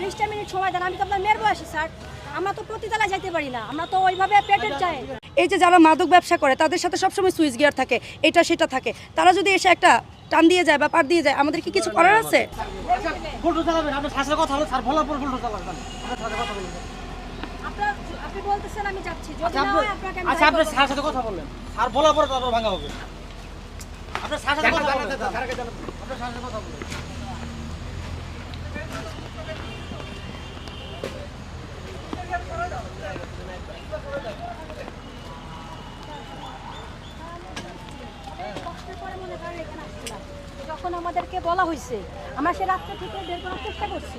বিশটা মিনিট সময় দেন আমি তো আপনার মেয়ের বয়সী স্যার। আমরা তো প্রতিতলায় যাইতে পারি না আমরা তো ওইভাবে পেটের চাই। এই যে যারা মাদক ব্যবসা করে তাদের সাথে সবসময় সুইচ গিয়ার থাকে এটা সেটা থাকে। তারা যদি এসে একটা টান দিয়ে যায় বা পার দিয়ে যায় আমাদের কি কিছু করার আছে? আপনার শাসের কথা হলো স্যার বলার পর ফুলটু চালাবেন আপনার সাথে কথা বলবেন। আপনি বলতেছেন আমি যাচ্ছি। যদি আচ্ছা না হয় আপনাকে আচ্ছা আপনি স্যার সাথে কথা বলার পরে তারপর ভাঙা হবে। আপনার স্যার সাথে কথা বললেন। আপনার স্যার সাথে কথা বললেন। কষ্টের পরে মনে করেন এখানে আসছিলাম। যখন আমাদেরকে বলা হয়েছে আমরা সে রাত্রে থেকে বের করার চেষ্টা করছি।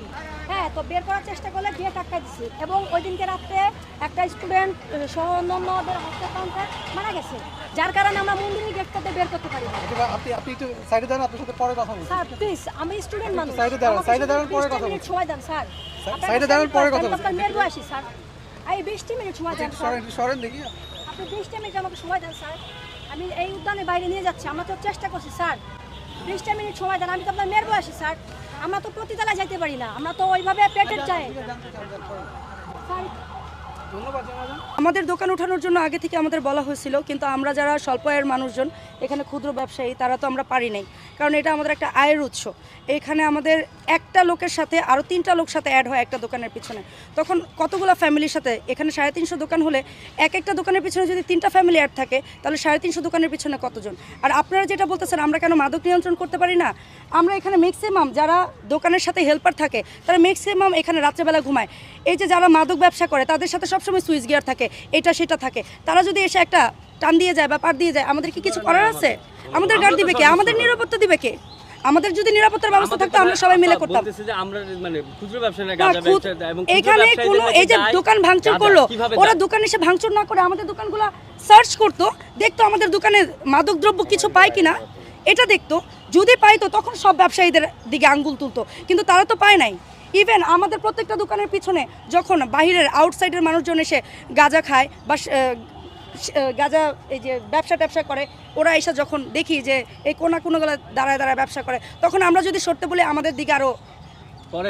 হ্যাঁ তো বের করার চেষ্টা করলে গিয়ে টাকা দিছি এবং ওই দিনকে রাত্রে একটা স্টুডেন্ট সহ অন্যান্যদের হত্যাকাণ্ডে মারা গেছে। যার কারণে আমরা মন্দিরের গেটটাতে বের করতে পারি না। আপনি আপনি একটু সাইডে দাঁড়ান আপনার সাথে পরে কথা বলছি। স্যার প্লিজ আমি স্টুডেন্ট মানুষ। সাইডে দাঁড়ান, সাইডে দাঁড়ান, পরে কথা বলছি। সময় দেন স্যার। সাইডে দাঁড়ান, পরে আমি কথা আপনার মেয়ের বয়সী স্যার এই বিশটি মিনিট সময় দেন স্যার। সরেন দেখি। আপনি বিশটা মিনিট আমাকে সময় দেন স্যার। আমি এই উদ্যানে বাইরে নিয়ে যাচ্ছি আমরা তো চেষ্টা করছি স্যার। বিশটা মিনিট সময় দেন আমি তো আপনার মেয়ের বয়সী স্যার। আমরা তো প্রতিতলায় যাইতে পারি না আমরা তো ওইভাবে পেটের চাই। স্যার আমাদের দোকান ওঠানোর জন্য আগে থেকে আমাদের বলা হয়েছিল, কিন্তু আমরা যারা স্বল্প আয়ের মানুষজন, এখানে ক্ষুদ্র ব্যবসায়ী, তারা তো আমরা পারি নাই। কারণ এটা আমাদের একটা আয়ের উৎস। এখানে আমাদের একটা লোকের সাথে আরও তিনটা লোক সাথে অ্যাড হয় একটা দোকানের পিছনে। তখন কতগুলো ফ্যামিলির সাথে? এখানে সাড়ে তিনশো দোকান হলে এক একটা দোকানের পিছনে যদি তিনটা ফ্যামিলি অ্যাড থাকে, তাহলে সাড়ে তিনশো দোকানের পিছনে কতজন? আর আপনারা যেটা বলতেছেন, আমরা কেন মাদক নিয়ন্ত্রণ করতে পারি না? আমরা এখানে ম্যাক্সিমাম যারা দোকানের সাথে হেল্পার থাকে তারা ম্যাক্সিমাম এখানে রাত্রেবেলা ঘুমায়। এই যে যারা মাদক ব্যবসা করে তাদের সাথে সবসময় সুইচ গিয়ার থাকে এটা সেটা থাকে। তারা যদি এসে একটা টান দিয়ে যায় বা পার দিয়ে যায় আমাদের কি কিছু করার আছে? আমাদের গার্ড দিবে কে? আমাদের নিরাপত্তা দিবে কে? আমাদের যদি নিরাপত্তার ব্যবস্থা থাকতো আমরা সবাই মিলে করতাম। মানে এখানে কোনো এই যে দোকান ভাঙচুর করল ওরা দোকান এসে ভাঙচুর না করে আমাদের দোকানগুলো সার্চ করতো দেখতো আমাদের দোকানে মাদক দ্রব্য কিছু পায় কিনা। এটা দেখতো, যদি পাইতো তখন সব ব্যবসায়ীদের দিকে আঙ্গুল তুলতো, কিন্তু তারা তো পায় নাই। ইভেন আমাদের প্রত্যেকটা দোকানের পিছনে যখন বাহিরের আউটসাইডের মানুষজন এসে গাঁজা খায় বা গাঁজা এই যে ব্যবসা ট্যাবসা করে, ওরা এসে যখন দেখি যে এই কোনা কোনোগুলো দাঁড়ায় দাঁড়ায় ব্যবসা করে, তখন আমরা যদি সরতে বলি আমাদের দিকে আরও পরে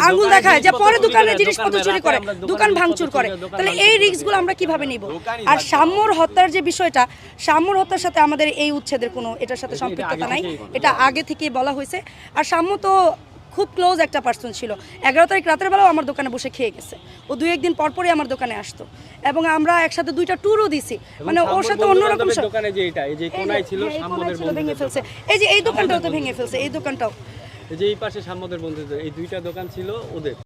আঙ্গুল দেখায় যে পরে চুরি দোকানের জিনিসপত্র চুরি করে দোকান ভাঙচুর করে। তাহলে এই। রিস্কগুলো আমরা কীভাবে নিব? আর সাম্যর হত্যার যে বিষয়টা সাম্যর হত্যার সাথে আমাদের এই উচ্ছেদের কোনো এটার সাথে সম্পৃক্ততা নাই। এটা আগে থেকেই বলা হয়েছে। আর সাম্য তো খুব ক্লোজ একটা পার্সন ছিল। এগারো তারিখ রাতের বেলাও আমার দোকানে বসে খেয়ে গেছে। ও দুই একদিন পর পরই আমার দোকানে আসতো। এবং আমরা একসাথে দুইটা ট্যুরও দিছি। মানে ওর সাথে অন্যরকম দোকানে এই যে এই দোকানটাও তো ভেঙে ফেলছে এই দোকানটাও। যে এই পাশে সাম্যদের বন্ধুদের এই দুইটা দোকান ছিল ওদের।